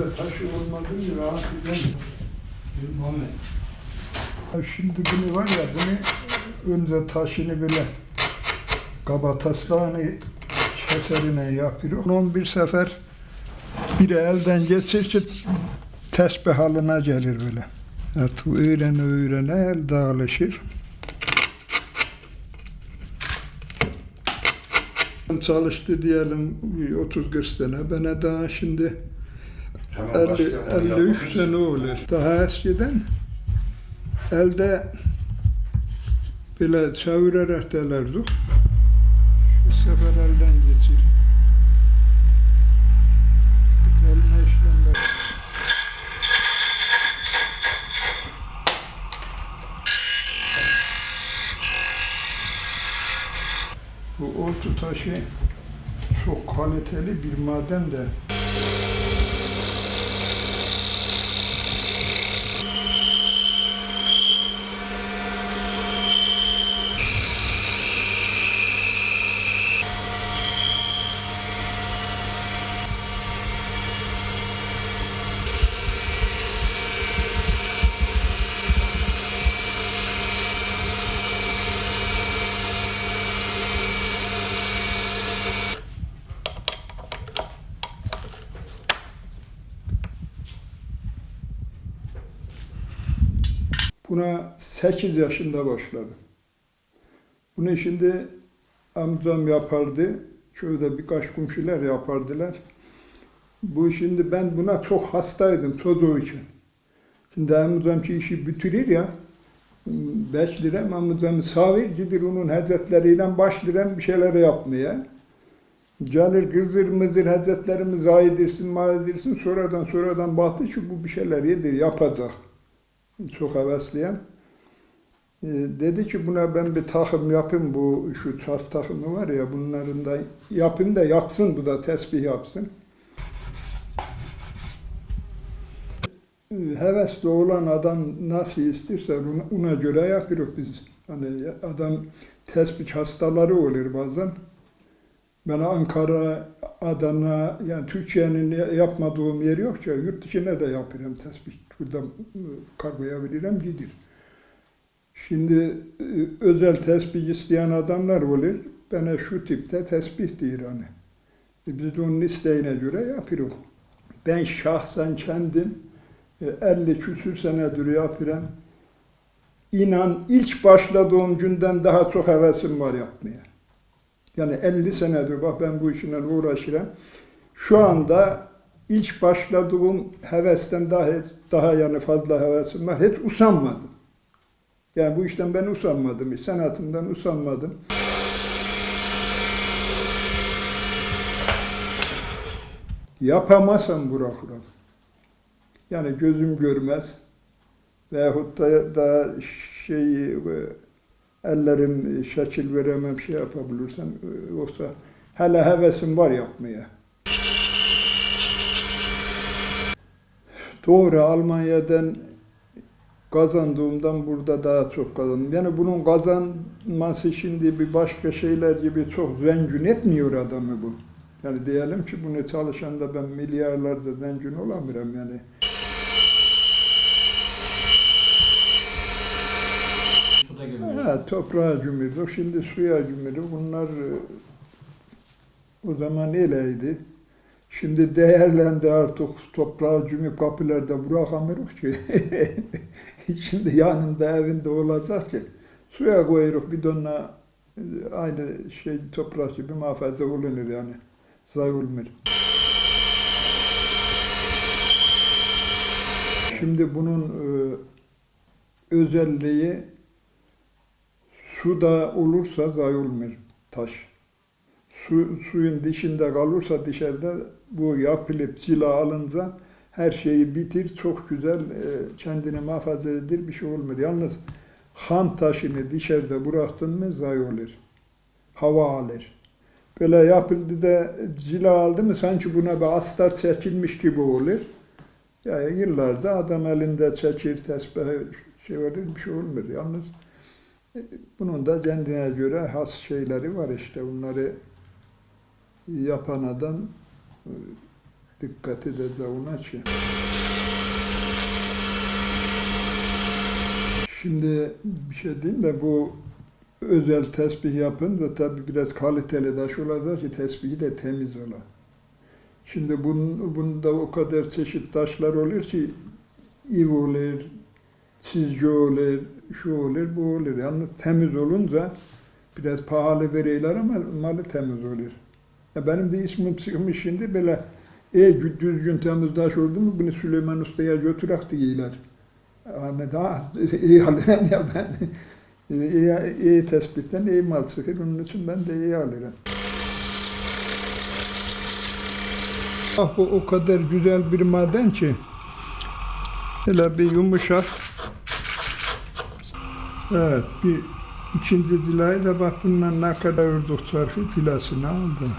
önünde taşı olmadığını rahat edemiyor. Muhammed. Ya Şimdi bunu var ya bunu önce taşını bile kaba taslağını keserine yapıyor. 11 sefer biri elden geçirse tesbih haline gelir böyle. Evet, öğrene öğrene el dağılışır. Çalıştı diyelim bir 30-40 sene. Bana daha şimdi 50, başlayalım. 53 sene olur. Daha eskiden elde böyle çevirerek delerdik. Bir sefer elden geçir. Elme işlemler. Bu oltu taşı çok kaliteli bir maden de. Buna 8 yaşında başladım. Bunu şimdi amcam yapardı. Köyde birkaç komşular yapardılar. Bu şimdi ben buna çok hastaydım çocuğu için. Şimdi amcam ki işi bitirir ya, beş lira amcam savir gidir onun hazretleriyle başlar bir şeyler yapmaya. Gelir kızır mızır hazretlerimi zayidirsin, mayidirsin, sonradan sonradan baktı ki bu bir şeyler yedir, yapacak çok hevesliyim. Ee, dedi ki buna ben bir takım yapayım bu şu çarp takımı var ya bunların da yapayım da yapsın bu da tesbih yapsın. Ee, Hevesli olan adam nasıl isterse ona, göre yapıyoruz biz. Hani adam tesbih hastaları olur bazen. Ben Ankara, Adana, yani Türkiye'nin yapmadığım yer yok ya, yurt dışına da yapıyorum tesbih. Burada e, kargoya veririm gidir. Şimdi e, özel tesbih isteyen adamlar olur. Bana şu tipte tesbih diyor hani. E, Biz de onun isteğine göre yapıyoruz. Ben şahsen kendim e, 50 küsür senedir yapıyorum. İnan ilk başladığım günden daha çok hevesim var yapmaya. Yani 50 senedir bak ben bu işle uğraşıyorum. Şu anda ilk başladığım hevesten daha daha yani fazla hevesim var. Hiç usanmadım. Yani bu işten ben usanmadım. Sanatımdan usanmadım. Yapamazsam bırakırım. Yani gözüm görmez. Veyahut da, da şey ellerim şekil veremem şey yapabilirsem yoksa hele hevesim var yapmaya. Doğru Almanya'dan kazandığımdan burada daha çok kazandım. Yani bunun kazanması şimdi bir başka şeyler gibi çok zengin etmiyor adamı bu. Yani diyelim ki bunu çalışan da ben milyarlarca zengin olamıyorum yani. Ha, toprağa gömürdük, şimdi suya gömürdük. Bunlar e, o zaman öyleydi. Şimdi değerlendi artık toprağa gömüp kapılarda bırakamıyoruz ki. şimdi yanında evinde olacak ki. Suya koyuyoruz bidonla e, aynı şey toprak gibi muhafaza olunur yani. Zayi olmuyor. Şimdi bunun e, özelliği suda olursa zayi olmuyor taş. Su, suyun dışında kalırsa dışarıda bu yapılıp sila alınca her şeyi bitir, çok güzel e, kendini muhafaza edir bir şey olmuyor. Yalnız ham taşını dışarıda bıraktın mı zayi olur. Hava alır. Böyle yapıldı da cila aldı mı sanki buna bir astar çekilmiş gibi olur. Yani yıllarca adam elinde çekir, tesbih şey olur, bir şey olmuyor. Yalnız e, bunun da kendine göre has şeyleri var işte. Bunları yapan adam e, dikkat edeceğiz ona ki. Şimdi bir şey diyeyim de bu özel tesbih yapınca tabii biraz kaliteli taş olacak ki tesbihi de temiz ola. Şimdi bunun, bunda o kadar çeşit taşlar olur ki iv olur, çizgi olur, şu olur, bu olur. Yalnız temiz olunca biraz pahalı veriyorlar ama malı temiz olur. Ya benim de ismim çıkmış şimdi böyle e düzgün temiz taş oldu mu bunu Süleyman Usta'ya götürek diyorlar. Hani daha iyi alırım ya ben. iyi, iyi tespitten iyi mal çıkır. Onun için ben de iyi alırım. Ah bu o kadar güzel bir maden ki. Hele bir yumuşak. Evet bir ikinci dilayı da bak bundan ne kadar ördük çarpı dilasını aldı.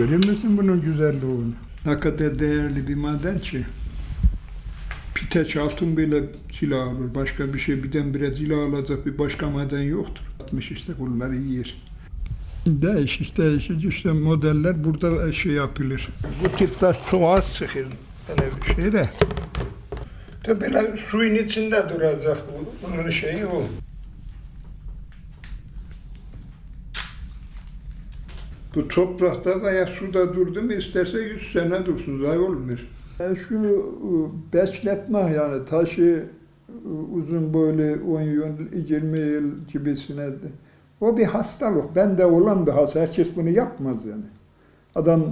Görüyor musun bunun güzelliğini? Ne kadar değerli bir maden ki. Piteç altın bile silah alır. Başka bir şey birdenbire silah alacak bir başka maden yoktur. Atmış işte bunları yer. Değişik değişik işte modeller burada şey yapılır. Bu tip taş çok az çıkır. Böyle bir şey de. De böyle suyun içinde duracak. bu- Bunun şeyi o. Bu toprakta veya suda durdu mu isterse 100 sene dursun, zayi olmuyor. E, Şu e, besletme yani taşı e, uzun böyle 10 yıl, 20 yıl gibisine. O bir hastalık. Bende olan bir hastalık. Herkes bunu yapmaz yani. Adam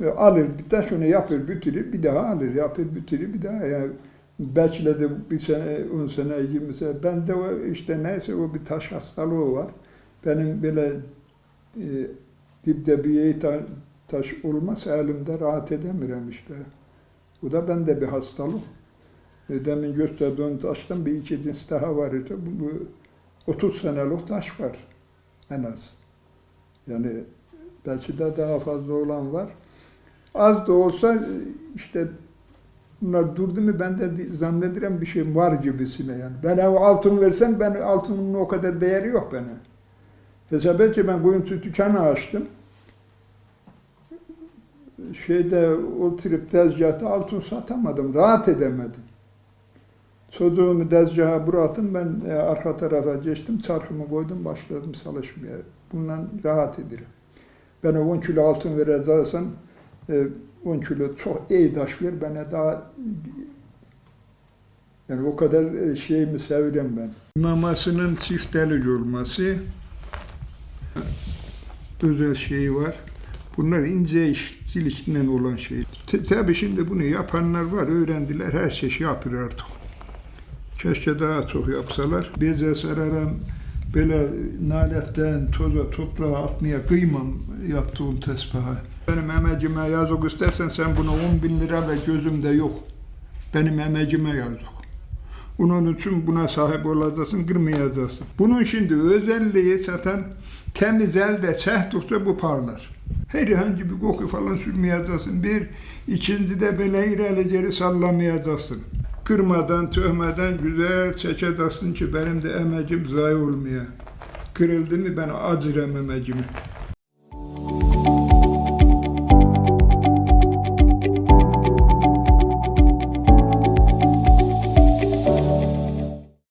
e, alır bir taş onu yapır, bitirir, bir daha alır, yapır, bitirir, bir daha. Yani de bir sene, 10 sene, 20 sene. Bende o işte neyse o bir taş hastalığı var. Benim böyle e, dipte bir ta- taş olmazsa elimde rahat edemiyorum işte. Bu da bende bir hastalık. E, Demin gösterdiğim taştan bir iki cins daha var. işte. Bu, bu 30 senelik taş var en az. Yani belki de daha fazla olan var. Az da olsa e, işte bunlar durdu mu ben de di- zannederim bir şey var gibisine yani. Ben altın versem ben altının o kadar değeri yok bana. Hesap et ki ben sütü dükkanı açtım. Şeyde oturup tezgahta altın satamadım, rahat edemedim. Çocuğumu tezgaha bıraktım, ben e, arka tarafa geçtim, çarkımı koydum, başladım çalışmaya. Bundan rahat ederim. Ben 10 kilo altın vereceksen, e, 10 kilo çok iyi taş ver, bana daha yani o kadar e, şeyimi severim ben. Mamasının çifteli olması özel şeyi var. Bunlar ince işçilikle olan şey. Tabii şimdi bunu yapanlar var, öğrendiler, her şey yapıyor artık. Keşke daha çok yapsalar. Beze sararam, böyle naletten toza toprağa atmaya kıymam yaptığım tesbiha. Benim emecime yazık istersen sen bunu 10 bin lira ve gözümde yok. Benim emecime yazık. Bunun için buna sahip olacaksın, kırmayacaksın. Bunun şimdi özelliği zaten temiz elde çektikçe bu parlar. Herhangi bir koku falan sürmeyeceksin. Bir, ikinci de böyle ileri geri sallamayacaksın. Kırmadan, töhmeden güzel çekeceksin ki benim de emecim zayi olmuyor. Kırıldı mı ben acırım emecimi.